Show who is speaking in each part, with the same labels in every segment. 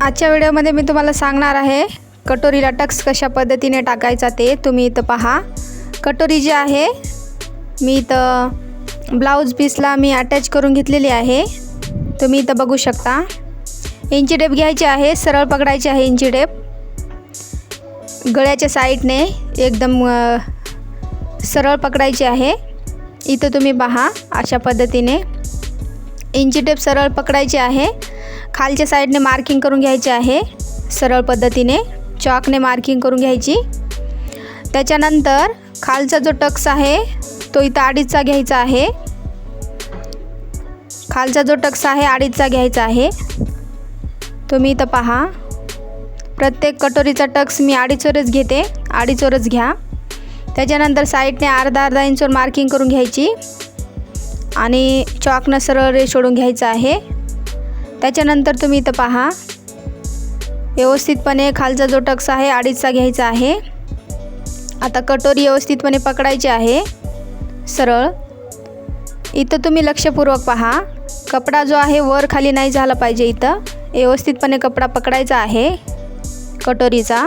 Speaker 1: आजच्या व्हिडिओमध्ये मी तुम्हाला सांगणार आहे कटोरीला टक्स कशा पद्धतीने टाकायचा ते तुम्ही इथं पहा. कटोरी जी आहे मी इथं ब्लाऊज पीसला मी अटॅच करून घेतलेली आहे. तुम्ही इथं बघू शकता. इंची टेप घ्यायची आहे सरळ पकडायची आहे इंची टेप गळ्याच्या साईडने एकदम सरळ पकडायची आहे. इथं तुम्ही पहा अशा पद्धतीने. इंची टेप सरळ पकडायची आहे. खालच्या साईडने मार्किंग करून घ्यायची आहे. सरळ पद्धतीने चॉकने मार्किंग करून घ्यायची. त्याच्यानंतर खालचा जो टक्स आहे तो इथं अडीचचा घ्यायचा आहे. खालचा जो टक्स आहे अडीचचा घ्यायचा आहे. तुम्ही इथं पहा. प्रत्येक कटोरीचा टक्स मी अडीचवरच घेते. अडीचवरच घ्या. त्याच्यानंतर साईडने अर्धा अर्धा इंचवर मार्किंग करून घ्यायची. आणि चॉकनं सरळ रे सोडून घ्यायचं आहे. त्याच्यानंतर तुम्ही इथं पहा. व्यवस्थितपणे खालचा जो टक्स आहे अडीचचा घ्यायचा आहे. आता कटोरी व्यवस्थितपणे पकडायची आहे. सरळ. इथं तुम्ही लक्षपूर्वक पहा. कपडा जो आहे वर खाली नाही झाला पाहिजे इथं. व्यवस्थितपणे कपडा पकडायचा आहे. कटोरीचा.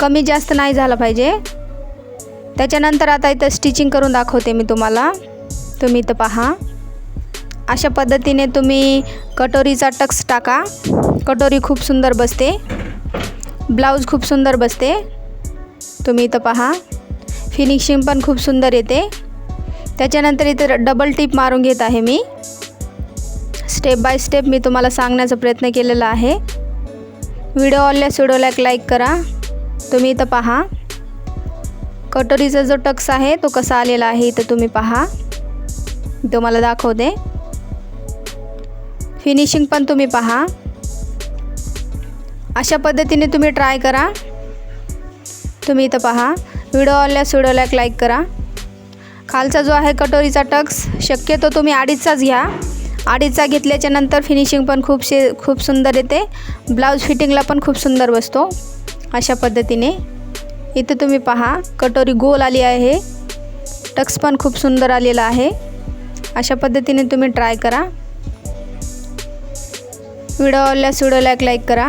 Speaker 1: कमी जास्त नाही झाला पाहिजे. त्याच्यानंतर आता इथं स्टिचिंग करून दाखवते मी तुम्हाला. तुम्ही इथं पहा. अशा पद्धतीने तुम्ही कटोरीचा टक्स टाका. कटोरी खूप सुंदर बसते. ब्लाऊज खूप सुंदर बसते. तुम्ही इथं पहा. फिनिशिंग पण खूप सुंदर येते. त्याच्यानंतर इथं डबल टिप मारून घेत आहे मी. स्टेप बाय स्टेप मी तुम्हाला सांगण्याचा प्रयत्न केलेला आहे. व्हिडिओ आवडल्यास व्हिडिओला लाईक करा. तुम्ही इथं पहा. कटोरीचा जो टक्स आहे तो कसा आलेला आहे इथं तुम्ही पहा. तुम्हाला दाखवते. फिनिशिंग पण तुम्ही पहा. अशा पद्धतीने तुम्ही ट्राय करा. तुम्ही इथं पहा. व्हिडिओ आवडल्यास व्हिडिओला एक लाईक करा. खालचा जो आहे कटोरीचा टक्स शक्यतो तुम्ही अडीचचाच घ्या. अडीचचा घेतल्याच्या नंतर फिनिशिंग पण खूप शे खूप सुंदर येते. ब्लाऊज फिटिंगला पण खूप सुंदर बसतो. अशा पद्धतीने. इथं तुम्ही पहा. कटोरी गोल आली आहे. टक्स पण खूप सुंदर आलेला आहे. अशा पद्धतीने तुम्ही ट्राय करा. व्हिडिओ आवडल्यास व्हिडिओला एक लाईक करा.